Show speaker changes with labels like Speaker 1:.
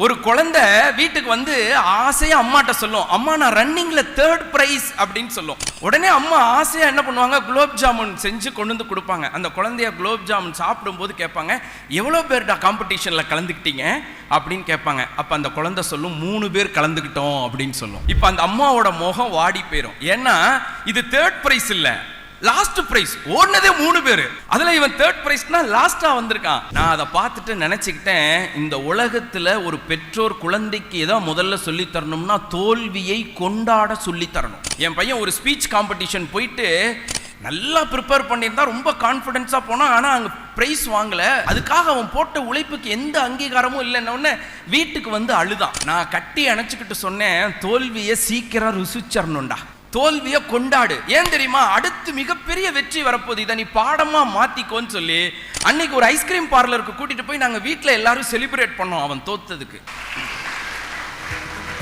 Speaker 1: ஒரு குழந்தை வீட்டுக்கு வந்து ஆசையா அம்மாட்ட சொல்லும் அம்மா நான் ரன்னிங்ல தேர்ட் பிரைஸ் அப்படின்னு சொல்லும். உடனே அம்மா ஆசையா என்ன பண்ணுவாங்க? குலோப் ஜாமுன் செஞ்சு கொண்டு வந்து கொடுப்பாங்க. அந்த குழந்தைய குலோப் ஜாமுன் சாப்பிடும்போது கேட்பாங்க எவ்வளோ பேர்டா காம்படிஷன்ல கலந்துக்கிட்டீங்க? அப்படின்னு கேட்பாங்க. அப்ப அந்த குழந்தை சொல்லும் மூணு பேர் கலந்துக்கிட்டோம் அப்படின்னு சொல்லும். இப்போ அந்த அம்மாவோட முகம் வாடி போயிடும் ஏன்னா இது தேர்ட் பிரைஸ் இல்லை. லாஸ்ட் பிரைஸ் ஓடினதே மூணு பேர். அதுல இவன் தேர்ட் பிரைஸ்னா லாஸ்டா வந்திருக்கான். நான் அதை பார்த்துட்டு நினைச்சுக்கிட்டேன் இந்த உலகத்துல ஒரு பெற்றோர் குழந்தைக்கு ஏதோ முதல்ல சொல்லி தரணும்னா தோல்வியை கொண்டாட சொல்லி தரணும். என் பையன் ஒரு ஸ்பீச் காம்படிஷன் போயிட்டு நல்லா ப்ரிப்பேர் பண்ணியிருந்தா ரொம்ப கான்ஃபிடென்ஸாக போனான். ஆனால் அங்கே ப்ரைஸ் வாங்கலை. அதுக்காக அவன் போட்ட உழைப்புக்கு எந்த அங்கீகாரமும் இல்லைன்னொடனே வீட்டுக்கு வந்து அழுதான். நான் கட்டி அணைச்சிக்கிட்டு சொன்னேன் தோல்வியை சீக்கிரம் ருசிச்சரணும்டா. தோல்வியை கொண்டாடு. ஏன் தெரியுமா? அடுத்து மிகப்பெரிய வெற்றி வரப்போகுது. இதை நீ பாடமா மாத்திக்கோன்னு சொல்லி அன்னைக்கு ஒரு ஐஸ்கிரீம் பார்லருக்கு கூட்டிட்டு போய் நாங்கள் வீட்டில் எல்லாரும் செலிப்ரேட் பண்ணோம் அவன் தோத்ததுக்கு.